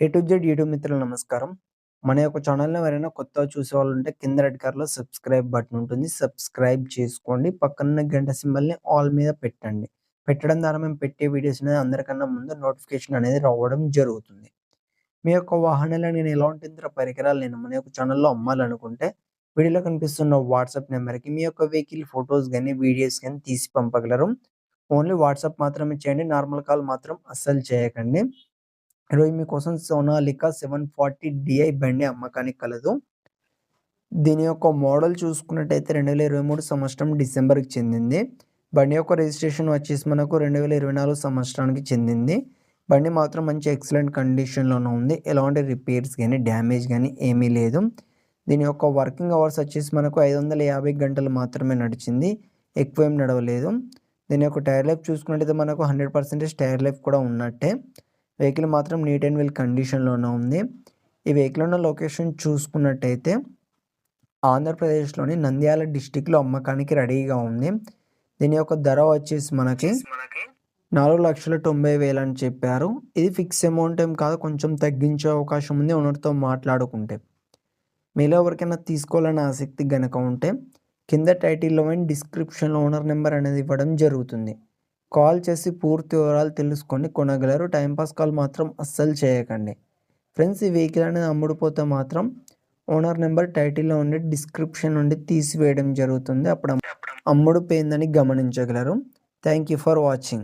A to Z YouTube మిత్రులు నమస్కారం. మన యొక్క ఛానల్‌ని ఎవరైనా కొత్తగా చూసేవాళ్ళుంటే కింద రెడ్ కలర్‌లో సబ్స్క్రైబ్ బటన్ ఉంటుంది. సబ్స్క్రైబ్ చేసుకోండి. పక్కన గంట సింబల్‌ని ఆల్ మీద పెట్టండి. పెట్టడం ద్వారా మేము పెట్టే వీడియోస్ అనేది అందరికన్నా ముందు నోటిఫికేషన్ అనేది రావడం జరుగుతుంది. మీ యొక్క వాహనాలు నేను ఎలాంటి ఇతర పరికరాలు నేను మన యొక్క ఛానల్‌లో అమ్మాలనుకుంటే వీడియోలో కనిపిస్తున్న వాట్సాప్ నెంబర్‌కి మీ యొక్క వెహికల్ ఫోటోస్ కానీ వీడియోస్ కానీ తీసి పంపగలరు. ఓన్లీ వాట్సాప్ మాత్రమే చేయండి. నార్మల్ కాల్ మాత్రం అస్సలు చేయకండి. ఈరోజు మీకోసం సోనాలికా 740 డీఐ బండి అమ్మకానికి కలదు. దీని యొక్క మోడల్ చూసుకున్నట్టయితే 2023 సంవత్సరం డిసెంబర్‌కి చెందింది. బండి యొక్క రిజిస్ట్రేషన్ వచ్చేసి మనకు 2024 సంవత్సరానికి చెందింది. బండి మాత్రం మంచి ఎక్సలెంట్ కండిషన్‌లోనే ఉంది. ఎలాంటి రిపేర్స్ కానీ డ్యామేజ్ కానీ ఏమీ లేదు. దీని యొక్క వర్కింగ్ అవర్స్ వచ్చేసి మనకు 550 గంటలు మాత్రమే నడిచింది. ఎక్కువ ఏం నడవలేదు. దీని యొక్క టైర్ లైఫ్ చూసుకున్నట్టయితే మనకు 100% టైర్ లైఫ్ కూడా ఉన్నట్టే. వెహికల్ మాత్రం నీట్ అండ్ వెల్ కండిషన్‌లోనే ఉంది. ఈ వెహికల్ ఉన్న లొకేషన్ చూసుకున్నట్టయితే ఆంధ్రప్రదేశ్‌లోని నంద్యాల డిస్టిక్లో అమ్మకానికి రెడీగా ఉంది. దీని యొక్క ధర వచ్చేసి మనకి 4,90,000 అని చెప్పారు. ఇది ఫిక్స్ అమౌంట్ ఏం కాదు. కొంచెం తగ్గించే అవకాశం ఉంది ఓనర్‌తో మాట్లాడుకుంటే. మీలో ఎవరికైనా తీసుకోవాలని ఆసక్తి గనక ఉంటే కింద టైటిల్‌లో అండ్ డిస్క్రిప్షన్‌లో ఓనర్ నెంబర్ అనేది ఇవ్వడం జరుగుతుంది. కాల్ చేసి పూర్తి వివరాలు తెలుసుకొని కొనగలరు. టైంపాస్ కాల్ మాత్రం అస్సలు చేయకండి. ఫ్రెండ్స్ ఈ వెహికల్ అనేది అమ్ముడుపోతే మాత్రం ఓనర్ నెంబర్ టైటిల్‌లో ఉండి డిస్క్రిప్షన్ నుండి తీసివేయడం జరుగుతుంది. అప్పుడు అమ్ముడుపోయిందని గమనించగలరు. Thank you for watching.